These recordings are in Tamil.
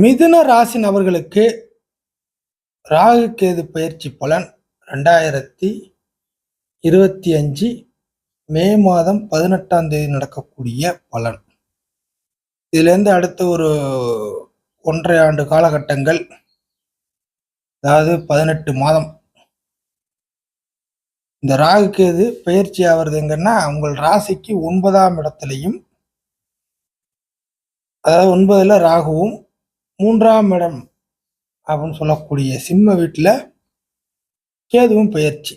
மிதுன ராசி நபர்களுக்கு ராகு கேது பயிற்சி பலன் ரெண்டாயிரத்தி இருபத்தி அஞ்சு மே மாதம் பதினெட்டாம் தேதி நடக்கக்கூடிய பலன். இதுலேருந்து அடுத்த ஒரு ஒன்றரை ஆண்டு காலகட்டங்கள் அதாவது பதினெட்டு மாதம். இந்த ராகு கேது பயிற்சி ஆகிறது எங்கன்னா உங்கள் ராசிக்கு ஒன்பதாம் இடத்துலையும் அதாவது ஒன்பதுல ராகுவும் மூன்றாம் இடம் அப்படின்னு சொல்லக்கூடிய சிம்ம வீட்டில் கேதுவும் பயிற்சி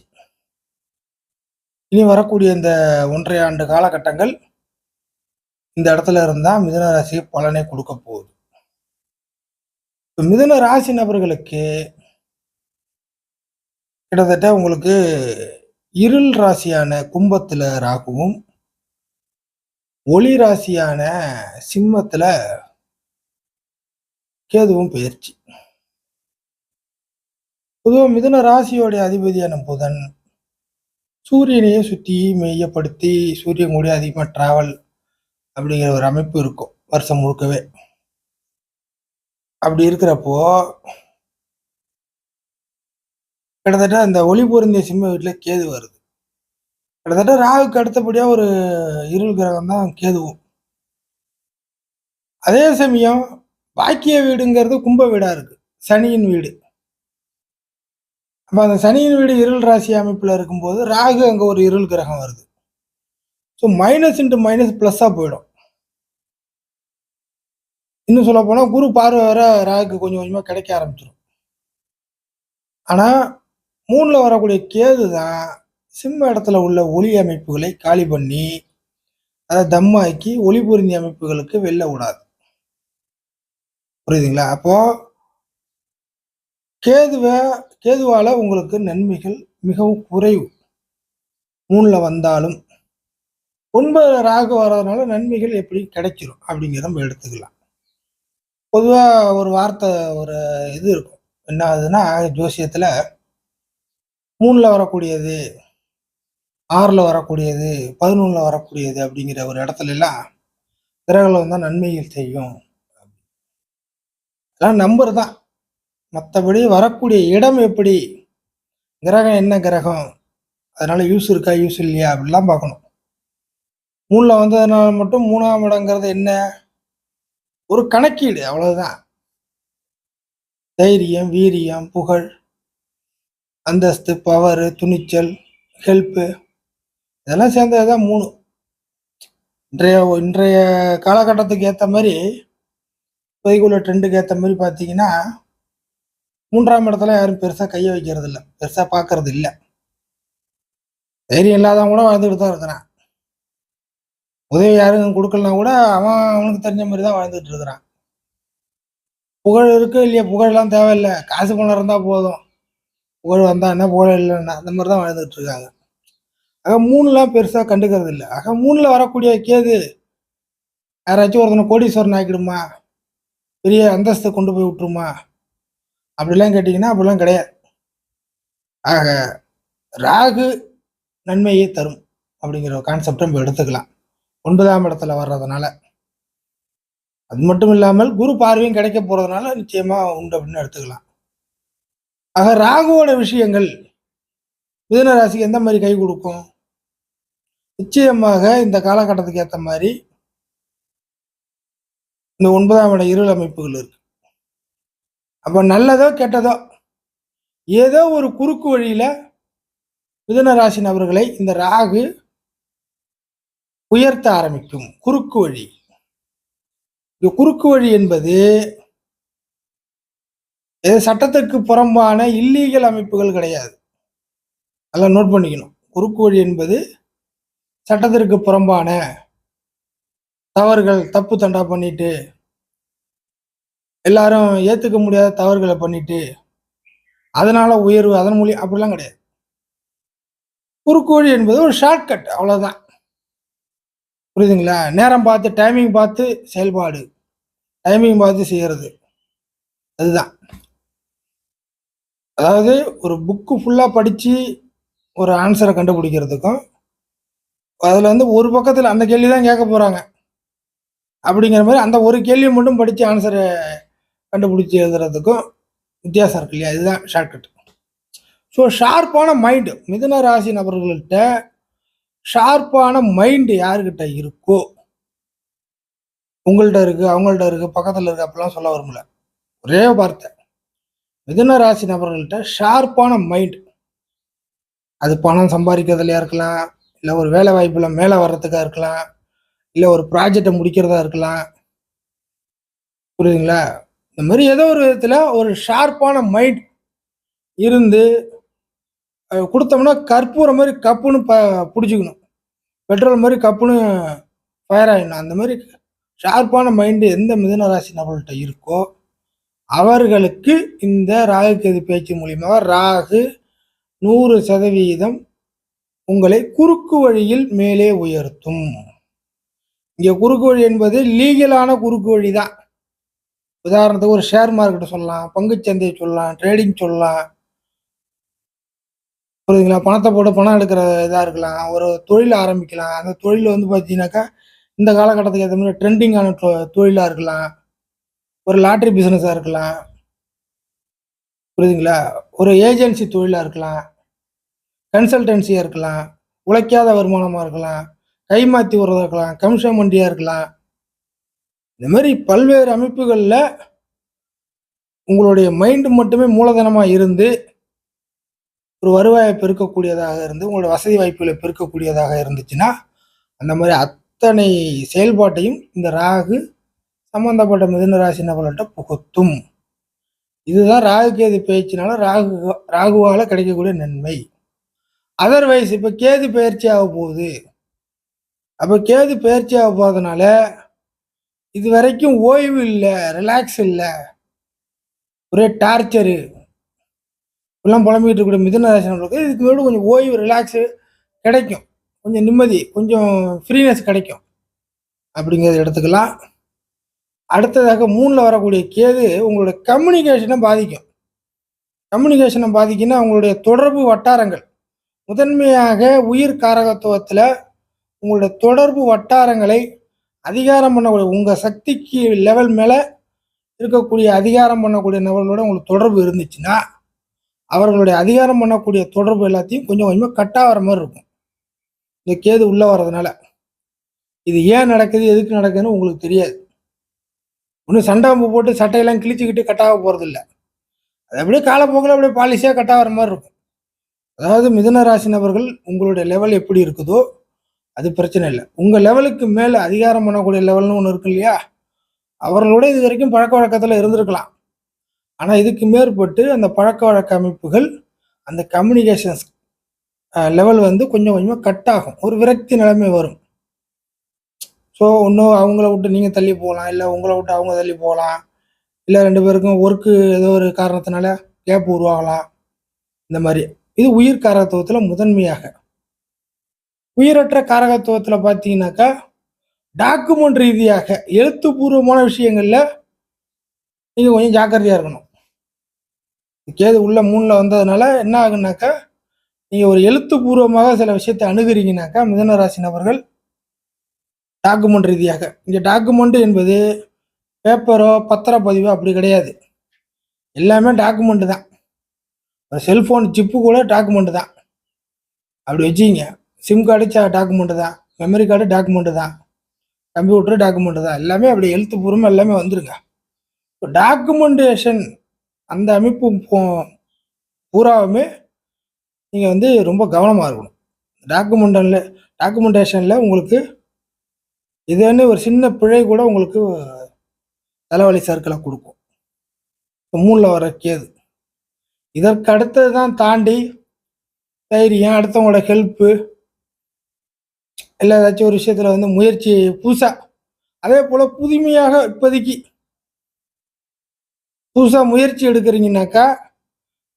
இனி வரக்கூடிய இந்த ஒன்றை ஆண்டு காலகட்டங்கள் இந்த இடத்துல இருந்தால் மிதுன ராசி பலனை கொடுக்க போகுது. இப்போ மிதுன ராசி நபர்களுக்கு கிட்டத்தட்ட உங்களுக்கு இருள் ராசியான கும்பத்தில் ராகுவும் ஒளி ராசியான சிம்மத்தில் கேதுவும் பயிற்சி. பொதுவாக மிதுன ராசியோடைய அதிபதியான புதன் சூரியனையே சுற்றி மையப்படுத்தி சூரியன் கூட அதிகமாக டிராவல் அப்படிங்கிற ஒரு அமைப்பு இருக்கும் வருஷம் முழுக்கவே. அப்படி இருக்கிறப்போ கிட்டத்தட்ட அந்த ஒளி பொருந்திய சிம்ம வீட்டில் கேது வருது. கிட்டத்தட்ட ராகுக்கு அடுத்தபடியாக ஒரு இருள் கிரகம் தான் கேதுவும். அதே சமயம் பாக்கிய வீடுங்கிறது கும்ப வீடாக இருக்குது சனியின் வீடு. அப்போ அந்த சனியின் வீடு இருள் ராசி அமைப்பில் இருக்கும்போது ராகு அங்கே ஒரு இருள் கிரகம் வருது. ஸோ மைனஸ் இன்ட்டு மைனஸ் ப்ளஸ்ஸாக போயிடும். இன்னும் சொல்ல போனால் குரு பார்வை வர ராகுக்கு கொஞ்சம் கொஞ்சமாக கிடைக்க ஆரம்பிச்சிடும் ஆனால் மூணில் வரக்கூடிய கேது தான் சிம்ம இடத்துல உள்ள ஒளி அமைப்புகளை காலி பண்ணி அதை தம்மாக்கி ஒளி பொருந்திய அமைப்புகளுக்கு வெளில விடாது. புரியுதுங்களா? அப்போ கேதுவை கேதுவால உங்களுக்கு நன்மைகள் மிகவும் குறைவு. மூணுல வந்தாலும் ஒன்பது ராகு வர்றதுனால நன்மைகள் எப்படி கிடைச்சிரும் அப்படிங்கிறத நம்ம எடுத்துக்கலாம். பொதுவாக ஒரு வார்த்தை ஒரு இது இருக்கும். என்ன ஆகுதுன்னா ஜோசியத்தில் மூணில் வரக்கூடியது ஆறில் வரக்கூடியது பதினொன்றில் வரக்கூடியது அப்படிங்கிற ஒரு இடத்துலலாம் கிரகங்கள் வந்தால் நன்மைகள் செய்யும் எல்லாம் நம்பர் தான் மற்றபடி வரக்கூடிய இடம் எப்படி? கிரகம் என்ன கிரகம்? அதனால் யூஸ் இருக்கா யூஸ் இல்லையா? அப்படிலாம் பார்க்கணும். மூணில் வந்ததுனால மட்டும் மூணாம் இடங்கிறது என்ன? ஒரு கணக்கீடு அவ்வளோதான் தைரியம் வீரியம் புகழ் அந்தஸ்து பவர் துணிச்சல் ஹெல்ப்பு இதெல்லாம் சேர்ந்தது தான் மூணு இன்றைய இன்றைய காலகட்டத்துக்கு ஏற்ற மாதிரி இப்போதைக்குள்ள ட்ரெண்டுக்கு ஏற்ற மாதிரி பார்த்தீங்கன்னா மூன்றாம் இடத்துல யாரும் பெருசாக கையை வைக்கிறது இல்லை. பெருசாக பார்க்கறது இல்லை. தைரியம் இல்லாதவங்க கூட வாழ்ந்துட்டு தான் இருக்கிறான். உதவி யாரும் கொடுக்கலனா கூட அவன் அவனுக்கு தெரிஞ்ச மாதிரி தான் வாழ்ந்துட்டு இருக்கிறான். புகழ் இருக்கு இல்லையா புகழெல்லாம் தேவையில்லை. காசு பணம் இருந்தால் போதும். புகழ் வந்தால் என்ன புகழ் இல்லைன்னா அந்த மாதிரி தான் வாழ்ந்துட்டு இருக்காங்க. ஆக மூணுலாம் பெருசாக கண்டுக்கிறது இல்லை. ஆக மூணில் வரக்கூடிய கேது யாராச்சும் ஒருத்தனை கோடீஸ்வரன் ஆக்கிடுமா? பெரிய அந்தஸ்தை கொண்டு போய் விட்டுருமா? அப்படிலாம் கேட்டிங்கன்னா அப்படிலாம் கிடையாது. ஆக ராகு நன்மையை தரும் அப்படிங்கிற கான்செப்டை நம்ம எடுத்துக்கலாம். ஒன்பதாம் இடத்துல வர்றதுனால. அது மட்டும் இல்லாமல் குரு பார்வையும் கிடைக்க போகிறதுனால நிச்சயமாக உண்டு அப்படின்னு எடுத்துக்கலாம். ஆக ராகுவோட விஷயங்கள் மிதன ராசிக்கு எந்த மாதிரி கை கொடுக்கும்? நிச்சயமாக இந்த காலகட்டத்துக்கு ஏற்ற மாதிரி இந்த ஒன்பதாம் இட இருள் அமைப்புகள் இருக்கு. அப்போ நல்லதோ கெட்டதோ ஏதோ ஒரு குறுக்கு வழியில மிதனராசி நபர்களை இந்த ராகு உயர்த்த ஆரம்பிக்கும். குறுக்கு வழி. இந்த குறுக்கு வழி என்பது இது சட்டத்துக்கு புறம்பான இல்லீகல் அமைப்புகள் கிடையாது. அதெல்லாம் நோட் பண்ணிக்கணும். குறுக்கு வழி என்பது சட்டத்திற்கு புறம்பான தவறுகள் தப்பு தண்டா பண்ணிட்டு எல்லாரும் ஏற்றுக்க முடியாத தவறுகளை பண்ணிட்டு அதனால உயர்வு அதன் மூலியம் அப்படிலாம் கிடையாது. குறுக்கோழி என்பது ஒரு ஷார்ட்கட் அவ்வளோதான் புரியுதுங்களா? நேரம் பார்த்து டைமிங் பார்த்து செயல்பாடு. டைமிங் பார்த்து செய்யறது. அதுதான். அதாவது ஒரு புக்கு ஃபுல்லாக படித்து ஒரு ஆன்சரை கண்டுபிடிக்கிறதுக்கும் அதில் வந்து ஒரு பக்கத்தில் அந்த கேள்வி தான் கேட்க போகிறாங்க அப்படிங்கிற மாதிரி அந்த ஒரு கேள்வி மட்டும் படித்து ஆன்சரை கண்டுபிடிச்சி எழுதுறதுக்கும் வித்தியாசம் இருக்கு இல்லையா? இதுதான் ஷார்ட்கட் ஸோ ஷார்ப்பான மைண்டு மிதுன ராசி நபர்கள்கிட்ட ஷார்ப்பான மைண்டு யாருக்கிட்ட இருக்கோ? உங்கள்கிட்ட இருக்கு அவங்கள்ட்ட இருக்கு பக்கத்தில் இருக்குது அப்படிலாம் சொல்ல வரும்ல ஒரே வார்த்தை. மிதுன ராசி நபர்கள்ட்ட ஷார்ப்பான மைண்டு அது பணம் சம்பாதிக்கிறதுலையா இருக்கலாம் இல்லை ஒரு வேலை வாய்ப்பில் மேலே வர்றதுக்காக இருக்கலாம் இல்லை ஒரு ப்ராஜெக்டை முடிக்கிறதா இருக்கலாம். புரியுதுங்களா? இந்த மாதிரி ஏதோ ஒரு விதத்தில் ஒரு ஷார்ப்பான மைண்ட் இருந்து கொடுத்தோம்னா கற்பூரம் மாதிரி கப்புன்னு ப பிடிச்சிக்கணும். பெட்ரோல் மாதிரி கப்புன்னு ஃபயர் ஆகிடணும் அந்த மாதிரி ஷார்ப்பான மைண்டு எந்த மிதன ராசி நபர்கள்ட்ட இருக்கோ அவர்களுக்கு இந்த ராகு கேது பேச்சு மூலியமாக ராகு நூறு சதவீதம் உங்களை குறுக்கு வழியில் மேலே உயர்த்தும். இங்கே குறுக்கு வழி என்பது லீகலான குறுக்கு வழி தான் உதாரணத்துக்கு ஒரு ஷேர் மார்க்கெட்டை சொல்லலாம் பங்குச்சந்தை சொல்லலாம் ட்ரேடிங் சொல்லலாம். புரியுதுங்களா? பணத்தை போட்டு பணம் எடுக்கிற இதாக இருக்கலாம். ஒரு தொழில் ஆரம்பிக்கலாம். அந்த தொழில் வந்து பார்த்தீங்கன்னாக்கா இந்த காலகட்டத்துக்கு ஏற்ற மாதிரி ட்ரெண்டிங்கான தொழிலாக இருக்கலாம். ஒரு லாட்ரி பிஸ்னஸாக இருக்கலாம். புரியுதுங்களா? ஒரு ஏஜென்சி தொழிலாக இருக்கலாம். கன்சல்டன்சியாக இருக்கலாம். உழைக்காத வருமானமாக இருக்கலாம். கைமாற்றி விடுறதா இருக்கலாம். கமிஷன் வண்டியாக இருக்கலாம். இந்த மாதிரி பல்வேறு அமைப்புகளில் உங்களுடைய மைண்டு மட்டுமே மூலதனமாக இருந்து ஒரு வருவாயை பெருக்கக்கூடியதாக இருந்து உங்களோட வசதி வாய்ப்புகளை பெருக்கக்கூடியதாக இருந்துச்சுன்னா அந்த மாதிரி அத்தனை செயல்பாட்டையும் இந்த ராகு சம்பந்தப்பட்ட மிதன ராசி நபர்கள்ட்ட புகுத்தும். இதுதான் ராகு கேது பேச்சினால ராகு ராகுவால் கிடைக்கக்கூடிய நன்மை. அதர்வைஸ் இப்போ கேது பயிற்சி ஆக போகுது அப்போ கேது பயிற்சி ஆக போகிறதுனால இது வரைக்கும் ஓய்வு இல்லை ரிலாக்ஸ் இல்லை. ஒரே டார்ச்சரு இப்படிலாம் புலம்பிட்டு இருக்கக்கூடிய மிதுன இதுக்கு மேலே கொஞ்சம் ஓய்வு ரிலாக்ஸு கிடைக்கும். கொஞ்சம் நிம்மதி கொஞ்சம் ஃப்ரீனஸ் கிடைக்கும். அப்படிங்கிறத எடுத்துக்கலாம். அடுத்ததாக மூணில் வரக்கூடிய கேது உங்களுடைய கம்யூனிகேஷனை பாதிக்கும். கம்யூனிகேஷனை பாதிக்குன்னா உங்களுடைய தொடர்பு வட்டாரங்கள். முதன்மையாக உயிர் காரகத்துவத்தில் உங்களுடைய தொடர்பு வட்டாரங்களை அதிகாரம் பண்ணக்கூடிய உங்கள் சக்திக்கு லெவல் மேலே இருக்கக்கூடிய அதிகாரம் பண்ணக்கூடிய நபர்களோட உங்களுக்கு தொடர்பு இருந்துச்சுன்னா அவர்களுடைய அதிகாரம் பண்ணக்கூடிய தொடர்பு எல்லாத்தையும் கொஞ்சம் கொஞ்சமாக கட்டாகிற மாதிரி இருக்கும். இந்த கேது உள்ளே வர்றதுனால. இது ஏன் நடக்குது எதுக்கு நடக்குதுன்னு உங்களுக்கு தெரியாது. ஒன்றும் சண்டை போட்டு சட்டையெல்லாம் கிழிச்சுக்கிட்டு கட்டாக போகிறது இல்லை அது அப்படியே காலப்போக்கில் அப்படியே பாலிசியாக கட்டாகிற மாதிரி இருக்கும். அதாவது மிதன ராசி நபர்கள் உங்களுடைய லெவல் எப்படி இருக்குதோ அது பிரச்சனை இல்லை. உங்கள் லெவலுக்கு மேலே அதிகாரம் பண்ணக்கூடிய லெவல்னு ஒன்று இருக்கு இல்லையா? அவர்களோட இது வரைக்கும் பழக்க வழக்கத்தில் இருந்திருக்கலாம். ஆனால் இதுக்கு மேற்பட்டு அந்த பழக்க வழக்க அமைப்புகள் அந்த கம்யூனிகேஷன்ஸ் லெவல் வந்து கொஞ்சம் கொஞ்சமாக கட் ஆகும். ஒரு விரக்தி நிலைமை வரும். ஸோ இன்னும் அவங்கள விட்டு நீங்கள் தள்ளி போகலாம். இல்லை உங்களை விட்டு அவங்க தள்ளி போகலாம். இல்லை ரெண்டு பேருக்கும் ஒர்க்கு ஏதோ ஒரு காரணத்தினால கேப் உருவாகலாம். இந்த மாதிரி. இது உயிர் காரத்துவத்தில் முதன்மையாக. உயிரற்ற காரகத்துவத்தில் பார்த்தீங்கன்னாக்கா டாக்குமெண்ட் ரீதியாக எழுத்துப்பூர்வமான விஷயங்களில் நீங்கள் கொஞ்சம் ஜாக்கிரதையாக இருக்கணும். கேது உள்ள மூணில் வந்ததுனால என்ன ஆகுனாக்கா நீங்கள் ஒரு எழுத்துப்பூர்வமாக சில விஷயத்தை அணுகிறீங்கனாக்கா மிதனராசி நபர்கள் டாக்குமெண்ட் ரீதியாக. இங்கே டாக்குமெண்ட் என்பது பேப்பரோ பத்திரப்பதிவோ அப்படி கிடையாது. எல்லாமே டாக்குமெண்ட்டு தான். செல்ஃபோன் சிப்பு கூட டாக்குமெண்ட்டு தான். அப்படி வச்சுங்க சிம் கார்டு டாக்குமெண்ட்டு தான். மெமரி கார்டு டாக்குமெண்ட்டு தான். கம்ப்யூட்டர் டாக்குமெண்ட்டு தான். எல்லாமே அப்படி எழுத்துப்பூர்வமாக எல்லாமே வந்துருங்க. டாக்குமெண்டேஷன் அந்த அமைப்பு பூ- பூராவுமே நீங்கள் வந்து ரொம்ப கவனமாக இருக்கணும். டாக்குமெண்டனில் டாக்குமெண்டேஷனில் உங்களுக்கு இதுன்னு ஒரு சின்ன பிழை கூட உங்களுக்கு தலைவலி சர்க்கிளை கொடுக்கும். இப்போ மூணில் வர கேது. இதற்கு அடுத்தது தான் தாண்டி தைரியம் அடுத்தவங்களோட ஹெல்ப்பு இல்லை ஏதாச்சும் ஒரு விஷயத்தில் வந்து முயற்சி புதுசாக அதே போல் புதுமையாக இப்போதைக்கு புதுசாக முயற்சி எடுக்கிறீங்கனாக்கா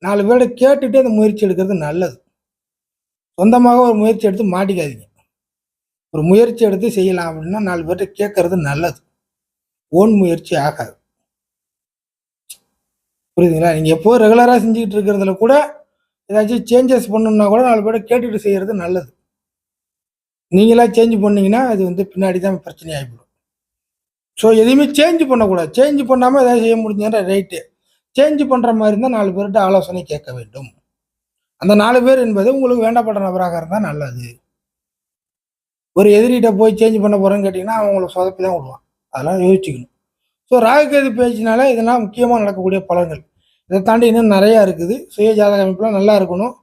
நாலு பேரை கேட்டுட்டு அந்த முயற்சி எடுக்கிறது நல்லது. சொந்தமாக ஒரு முயற்சி எடுத்து மாட்டிக்காதீங்க. ஒரு முயற்சி எடுத்து செய்யலாம் அப்படின்னா நாலு பேர்கிட்ட கேட்கறது நல்லது. ஓன் முயற்சி ஆகாது. புரியுதுங்களா? நீங்கள் எப்போ ரெகுலராக செஞ்சுக்கிட்டு இருக்கிறதுல கூட ஏதாச்சும் சேஞ்சஸ் பண்ணணும்னா கூட நாலு பேரை கேட்டுட்டு செய்கிறது நல்லது. நீங்களா சேஞ்ச் பண்ணீங்கன்னா அது வந்து பின்னாடி தான் பிரச்சனை ஆகிவிடும் ஸோ எதையுமே சேஞ்ச் பண்ணக்கூடாது. சேஞ்ச் பண்ணாமல் எதாவது செய்ய முடிஞ்சதுன்ற ரைட்டு சேஞ்ச் பண்ணுற மாதிரி இருந்தால் நாலு பேர்கிட்ட ஆலோசனை கேட்க வேண்டும். அந்த நாலு பேர் என்பது உங்களுக்கு வேண்டப்பட்ட நபராக இருந்தால் நல்லது. ஒரு எதிரிகிட்ட போய் சேஞ்ச் பண்ண போகிறேன்னு கேட்டிங்கன்னா அவங்கள சொதப்பி தான் விடுவான். அதெல்லாம் யோசிச்சுக்கணும். ஸோ ராகுகேது பேச்சினால இதெல்லாம் முக்கியமாக நடக்கக்கூடிய பலன்கள். இதை தாண்டி இன்னும் நிறையா இருக்குது. சுய ஜாதக அமைப்புலாம் நல்லா இருக்கணும்.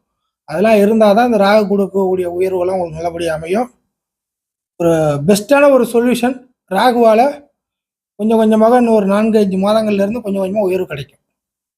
அதெல்லாம் இருந்தால் தான் இந்த ராகு கொடுக்கக்கூடிய உயர்வுகள்லாம் உங்களுக்கு நல்லபடியாக அமையும். ஒரு பெஸ்ட்டான ஒரு சொல்யூஷன் ராகுவால் கொஞ்சம் கொஞ்சமாக இன்னும் ஒரு நான்கு அஞ்சு மாதங்கள்லேருந்து கொஞ்சம் கொஞ்சமாக உயர்வு கிடைக்கும்.